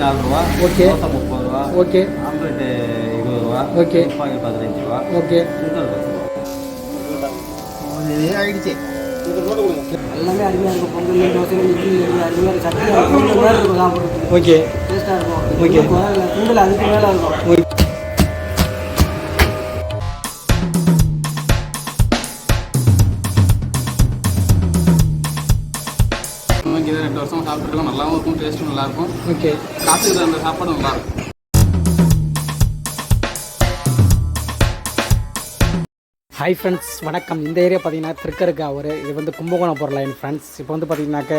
நாலு ரூபா ஓகே. தோசை முப்பது ரூபா ஓகே. ஆம்லெட்டு இருபது ரூபா ஓகே. துப்பாக்கி பதினஞ்சு ரூபா ஓகே. சுண்டல் பத்து ரூபா ஆயிடுச்சு. எல்லாமே அருமையாக இருக்கும். பொங்கல் தோசை இட்லி அருமையாக இருக்கும். சட்னி இருக்கும் சாப்பிட்றதுக்கு. ஓகே. டேஸ்ட்டாக இருக்கும். ஓகே. சுண்டல் அதுக்கு மேலே இருக்கும். டேஸ்ட்டும் நல்லாயிருக்கும். ஓகே. காசுக்கு தகுந்த சாப்பாடு நல்லாயிருக்கும். ஹாய் ஃப்ரெண்ட்ஸ் வணக்கம். இந்த ஏரியா பார்த்தீங்கன்னா திருக்கருக்கு அவர் இது வந்து கும்பகோணம் போகிற லைன் ஃப்ரெண்ட்ஸ் இப்போ வந்து பார்த்தீங்கன்னாக்க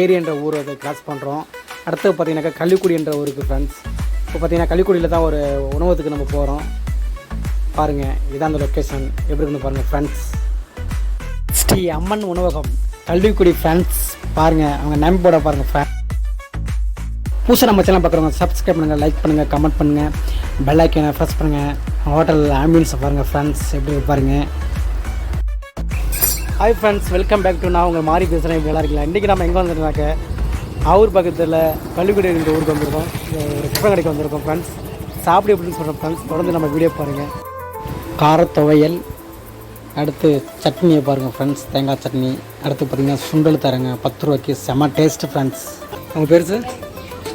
ஏரி என்ற ஊர் அதை கிராஸ் பண்ணுறோம் அடுத்து பார்த்தீங்கன்னாக்கா கள்ளிக்குடி என்ற ஊருக்கு ஃப்ரெண்ட்ஸ் இப்போ பார்த்தீங்கன்னா கள்ளிக்குடியில் தான் ஒரு உணவகத்துக்கு நம்ம போகிறோம் பாருங்கள் இதான் அந்த லொக்கேஷன் எப்படி இருக்குன்னு பாருங்கள் ஃப்ரெண்ட்ஸ் ஸ்ரீ அம்மன் உணவகம் கள்ளிக்குடி ஃப்ரெண்ட்ஸ் பாருங்கள் அவங்க நேம் போர்டை பாருங்கள் ஃப்ரெண்ட் புதுசாக நம்ம சேனல் பார்க்குறவங்க சப்ஸ்கிரைப் பண்ணுங்கள் லைக் பண்ணுங்கள் கமெண்ட் பண்ணுங்கள் பெல் ஐக்கனை ப்ரெஸ் பண்ணுங்கள் ஹோட்டல் ஆம்பியன்ஸை பாருங்கள் ஃப்ரெண்ட்ஸ் எப்படி பாருங்கள் hi friends welcome back to நான் உங்கள் மாறி பேசுகிறேன் இப்படி நல்லா இருக்கலாம் இன்றைக்கி நம்ம எங்கே வந்துருந்தாக்க ஆவூர் பக்கத்தில் பள்ளிக்குடி என்ற ஊருக்கு வந்திருக்கோம். ஒரு குப்பை கடைக்கு வந்திருக்கோம் ஃப்ரெண்ட்ஸ் சாப்பிடு எப்படின்னு சொல்கிறோம் ஃப்ரெண்ட்ஸ் தொடர்ந்து நம்ம வீடியோ பாருங்கள் காரத்துவையல் அடுத்து சட்னியை பாருங்கள் ஃப்ரெண்ட்ஸ் தேங்காய் சட்னி. அடுத்து பார்த்தீங்கன்னா சுண்டல் தரங்க பத்து ரூபாய்க்கு. செம்ம டேஸ்ட்டு ஃப்ரெண்ட்ஸ் உங்கள் பேர் சார்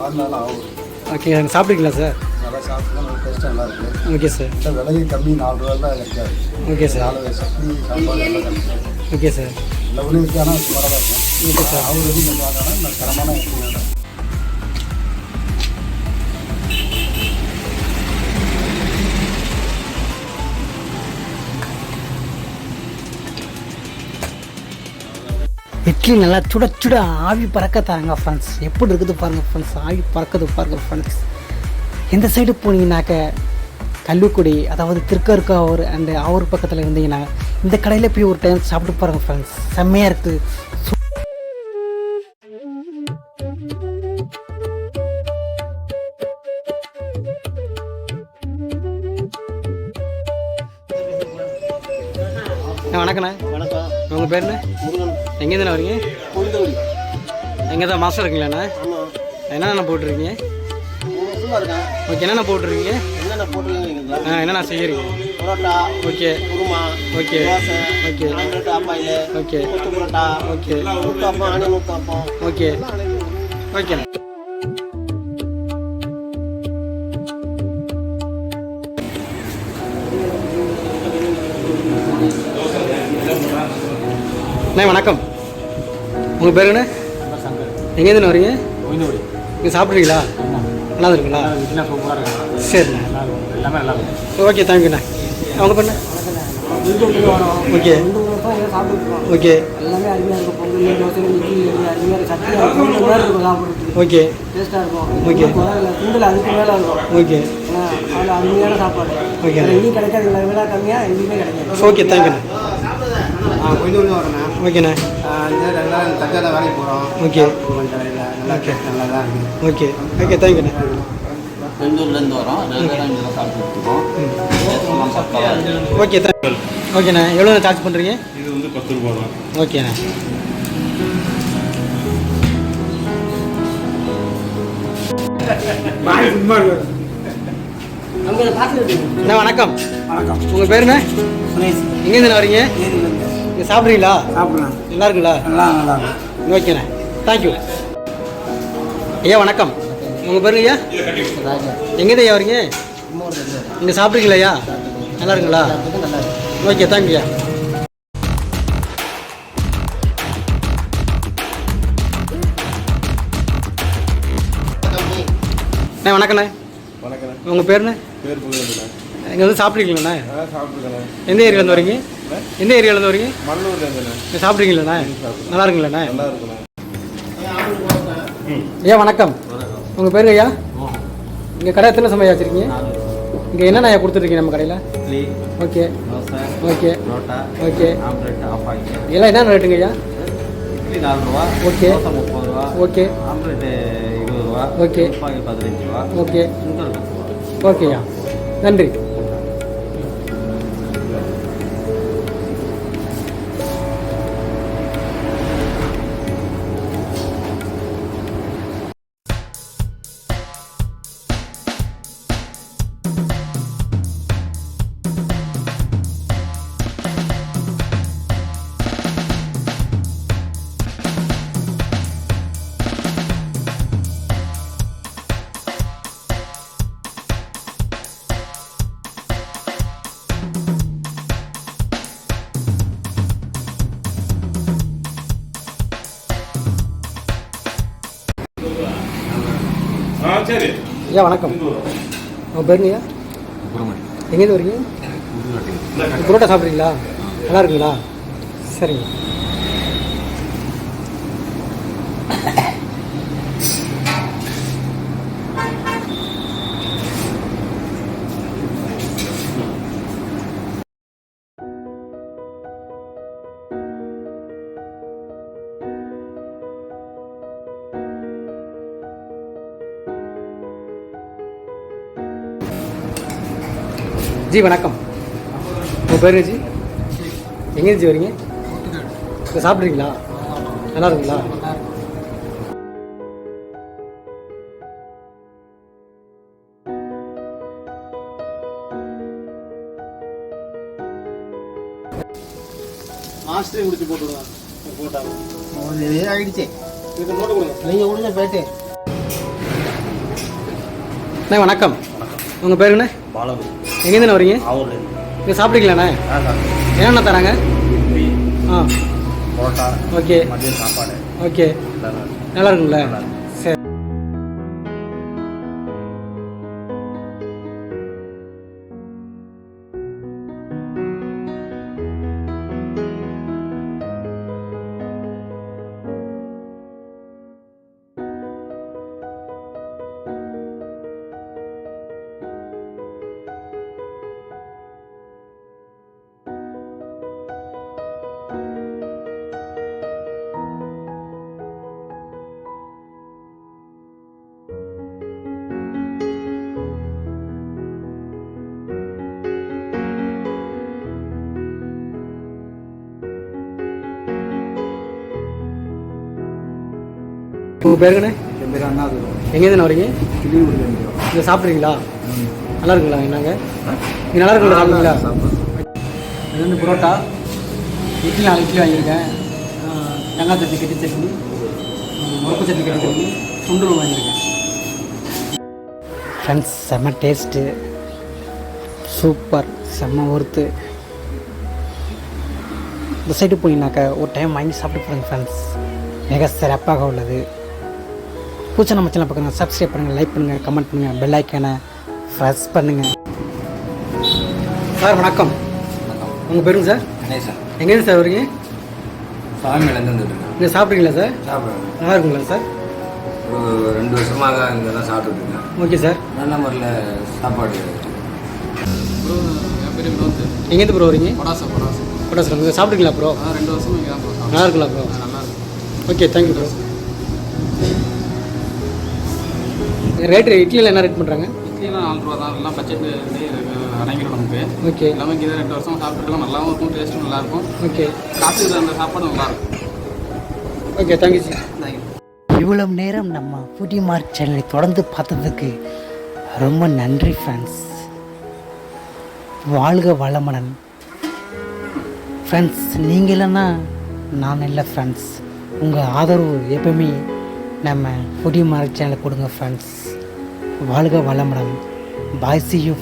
ஓகே அங்கே சாப்பிட்றீங்களா சார் நல்லா சாப்பிட்டா டேஸ்ட்டாக நல்லா இருக்குது ஓகே சார் இல்லை விலையும் கம்மி நாலு ரூபா தான் கிடைக்காது. ஓகே சார் நாலு சட்னி எல்லாம் கிடைக்கும். ஓகே சார் ஆனால் சுமாராக தான் இருக்கும். ஓகே சார் அவர் எதுவும் பண்ணுவாங்கன்னா நான் தரமான இட்லி நல்லா சுட சுட ஆவி பறக்க தராங்க ஃப்ரெண்ட்ஸ் எப்படி இருக்குது பாருங்கள் ஃப்ரெண்ட்ஸ் ஆவி பறக்குது பாருங்கள் ஃப்ரெண்ட்ஸ் இந்த சைடு போனீங்கன்னாக்க கல்லுக்குடி அதாவது திருக்கருக்காவூர் அண்ட் ஆவூர் பக்கத்தில் இருந்தீங்கன்னா இந்த கடையில் போய் ஒரு டைம் சாப்பிட்டு பாருங்கள் ஃப்ரெண்ட்ஸ் செம்மையாக இருக்குது வணக்கண்ணா வணக்கம் உங்கள் பேருண்ணே முருகன் எங்கேருந்து வரீங்க? பொழுதுபடி எங்கே தான் மாஸ்டர் இருக்கீங்களாண்ணா என்னென்ன போட்டிருக்கீங்க? ஓகே என்னென்ன போட்டிருக்கீங்க? என்னென்ன போட்டிருக்கீங்க ஆ என்னென்ன செய்கிறீங்க parotta okay kurma okay okay omelette okay kothu parotta okay uttapam ஆணி ஊத்தாப்பம் ஓகே. ஓகேண்ணா அண்ணே வணக்கம். உங்கள் பேர் என்ன? எங்கேருந்து வரீங்க? நீங்கள் சாப்பிட்றீங்களா? நல்லா இருக்குங்களா சரிண்ணே ஓகே தேங்க்யூண்ணே அவங்க பண்ண ஓகே ஓகே எல்லாமே அருமையாக இருக்கும் பொங்கல் தோசை இட்லி அருமையாக இருக்கும் சட்னி கொஞ்சம் மேலே இருக்கும் சாப்பிட்றதுக்கு ஓகே டேஸ்ட்டாக இருக்கும் ஓகே. சுண்டல் அதுக்கு மேலே இருக்கும் ஓகே அதில் அருமையான சாப்பாடு ஓகே. எங்கேயும் கிடைக்காது. விலை கம்மியாக எங்கேயுமே கிடைக்காது ஓகே தேங்க்யூண்ணே கொஞ்சம் வரேன். ஓகேண்ணே. வேலைக்கு போகிறோம் ஓகே. நல்லா டேஸ்ட் நல்லா தான் இருக்குது ஓகே. ஓகே தேங்க்யூண்ணே பெங்களூர்லேருந்து வரோம். ஓகே. தேங்க் ஓகேண்ணே. எவ்வளோ சார்ஜ் பண்ணுறீங்க இது வந்து பத்து ரூபா தான். ஓகேண்ணே. அங்கே பார்த்துட்டு அண்ணா வணக்கம். வணக்கம். உங்கள் பேர் என்ன? எங்கேருந்து வரீங்க? நீங்கள் சாப்பிட்றீங்களா? சாப்பிட்றேன் நல்லா இருக்குங்களா நல்லா நல்லா ஓகேண்ணே தேங்க்யூ ஐயா வணக்கம். உங்கள் பேருங்க ஐயா? எங்கேருந்து ஐயா வரீங்க? நீங்கள் சாப்பிட்றீங்களா ஐயா? நல்லா இருக்குங்களா ஓகே தேங்க்யூ ஐயா. அண்ணே வணக்கண்ணே வணக்கம் உங்கள் பேருண்ணே பேர் இங்கே வந்து சாப்பிட்றீங்களாண்ணே அதான் சாப்பிட்ருக்கேண்ணே எந்த ஏரியாலேருந்து வரீங்க? எந்த ஏரியாலேருந்து வரீங்க நீங்கள் சாப்பிட்றீங்களாண்ணே? நல்லா இருக்குங்களாண்ணே நல்லா இருக்குண்ணே. ஐயா வணக்கம். உங்கள் பேருங்க ஐயா? இங்கே கடை எத்தனை சமையல் வச்சுருக்கீங்க? இங்கே என்னென்ன ஐயா கொடுத்துருக்கீங்க நம்ம கடையில்? Okay. Okay. Okay. Omelette half ஆகி எல்லாம் என்ன ரேட்டுங்க ஐயா? இட்லி நாலு ரூபா ஓகே. தோசை முப்பது ரூபா ஓகே. ஆம்லெட்டு இருபது ரூபா ஓகே. துப்பாக்கி பதினஞ்சு ரூபா ஓகே. சுண்டல் பத்து ரூபா. ஓகே ஐயா. நன்றி. ஐயா வணக்கம். உங்கள் பேருங்கய்யா எங்கேருந்து வரீங்க? புரோட்டா சாப்பிட்றீங்களா? நல்லா இருக்குங்களா? சரிங்க. ஜி வணக்கம். உங்கள் பேர் ஜி? எங்கே ஜி வரீங்க? சாப்பிட்றீங்களா? நல்லா இருக்குங்களா? மாஸ்டரே முடிச்சு போட்டு விடுவாங்க போட்டாங்க இதுக்கு நோட்டு கொடுங்க. நீங்கள் உடனே போயிட்டு அண்ணா வணக்கம். உங்கள் பேருங்கண்ணே பாலகு எங்கேருந்து வரீங்க? இங்கே சாப்பிட்றீங்களாண்ணே? என்னென்ன தராங்க? ஆ. ஓகே. சாப்பாடு. ஓகே. நல்லா இருக்குங்களா உங்கள் பேருங்கண்ணே என் பேர் அண்ணாது எங்கேருந்து வரீங்க? கிளியூர்லேருந்து இங்கே சாப்பிட்றீங்களா? நல்லா இருக்குங்களா என்னங்க? இங்கே நல்லா இருக்குங்களா சாப்பிட்றீங்களா? இது வந்து புரோட்டா. இட்லி நாலு இட்லி வாங்கியிருக்கேன். தேங்காய் சட்னி கட்டி சட்னி முறுக்கு சட்னி கட்டி சட்னி சுண்டல் வாங்கியிருக்கேன். ஃப்ரெண்ட்ஸ் செம்ம டேஸ்ட்டு சூப்பர் செம்ம ஒர்த்து இந்த சைடு போனீங்கன்னாக்கா ஒரு டைம் வாங்கி சாப்பிட்டு பாருங்க ஃப்ரெண்ட்ஸ் மிக சிறப்பாக உள்ளது. பூச்சை நம்ம சேனல் பார்க்குங்க சப்ஸ்கிரைப் பண்ணுங்கள் லைக் பண்ணுங்கள் கமெண்ட் பண்ணுங்கள் பெல் ஐக்கானை ப்ரெஸ் பண்ணுங்கள் சார் வணக்கம். உங்கள் பேருங்க சார்? கணேசன் எங்கேருந்து சார் வரீங்க? சாமியிலேருந்து வந்துட்டு இங்கே சாப்பிட்றீங்களா சார்? சாப்பிட்றேன். நல்லா இருக்குங்களா சார்? ஒரு ரெண்டு வருஷமாக இங்கே தான் சாப்பிட்டுட்டு இருக்கேன். Okay sir. நல்ல முறையில் சாப்பாடு. ப்ரோ என் பேர் வினோத். எங்கேருந்து ப்ரோ வரீங்க? படாசா படாசா சார் இங்கே சாப்பிட்றீங்களா ப்ரோ? ரெண்டு வருஷமா நல்லா இருக்குங்களா ப்ரோ? நல்லா இருக்கு. Okay thank you bro. Rate இட்லியில் என்ன ரேட் பண்ணுறாங்க இட்லிலாம் நாலு ரூபா தான். எல்லாம் பட்ஜெட் அடங்கிடும் நமக்கு. ஓகே. எல்லாமே தான் ரெண்டு வருஷம் சாப்பிட்டுருக்கோம். நல்லாவும் இருக்கும் டேஸ்ட்டும் நல்லாயிருக்கும். ஓகே. சாப்பிட்டு அந்த சாப்பாடு நல்லா இருக்கும். ஓகே தேங்க்யூ சார் தேங்க்யூ இவ்வளவு நேரம் நம்ம புடி மார்க் சேனலை தொடர்ந்து பார்த்ததுக்கு ரொம்ப நன்றி ஃப்ரெண்ட்ஸ் வாழ்க வளமுடன். ஃப்ரெண்ட்ஸ் நீங்கள் இல்லைன்னா நான் இல்லை ஃப்ரெண்ட்ஸ் உங்கள் ஆதரவு எப்பவுமே நம்ம புடி மார்க் சேனலை கொடுங்க ஃப்ரெண்ட்ஸ் வாழ்க வளமுடன். பாய் சி யூ